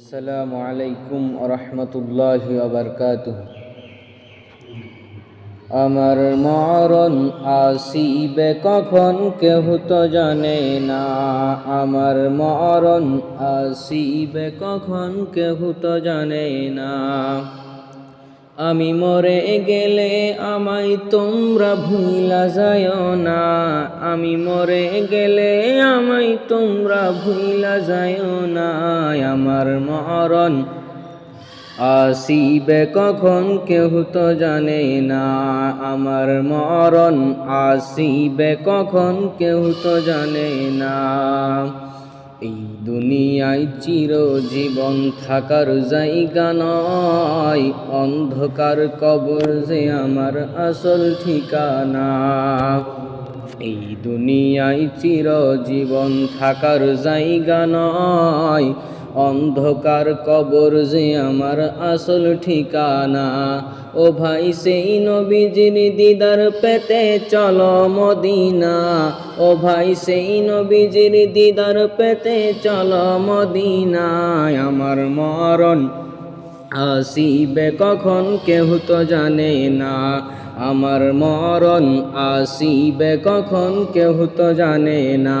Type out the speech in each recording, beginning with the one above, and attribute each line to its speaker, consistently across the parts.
Speaker 1: আসসালামু আলাইকুম রহমতুল্লাহ وبركاته আমার মরণ আসিবে কখন কেহ তো জানে না। আমার মরণ আসিবে কখন কেহ তো জানে না। আমি মরে গেলে আমায় তোমরা ভুলা যায় না। আমি মরে গেলে আমায় তোমরা ভুলা যায় না। আমার মরণ আসিবে কখন কেহ তো জানে না। আমার মরণ আসিবে কখন কেহ তো জানে না। এই দুনিয়ায় চিরজীবন থাকার জায়গা নয়। অন্ধকার কবর যে আমার আসল ঠিকানা। এই দুনিয়ায় চিরজীবন থাকার জায়গা নয়। অন্ধকার কবর যে আমার আসল ঠিকানা। ও ভাই, সেই নবীজির দিদার পেতে চলো মদিনা। ও ভাই, সেই নবীজির দিদার পেতে চলো মদিনায়। আমার মরণ আসিবে কখন কেহ তো জানে না। আমার মরণ আসিবে কখন কেহ তো জানে না।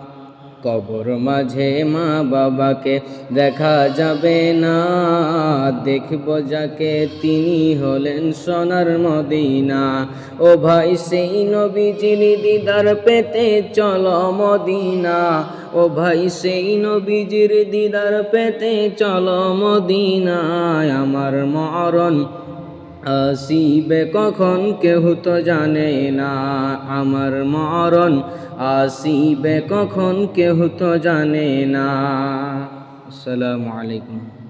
Speaker 1: কবর মাঝে মা বাবাকে দেখা যাবে না। দেখব যাকে তিনি হলেন সোনার মদিনা। ও ভাই, সেই নবীজির দিদার পেতে চলো মদিনা। ও ভাই, সেই নবীজির দিদার পেতে চলো মদিনায় আমার মরণ আসিবে কখন কেহ তো জানে না। আমার মরণ আসিবে কখন কেহ তো জানে না। আসসালামু আলাইকুম।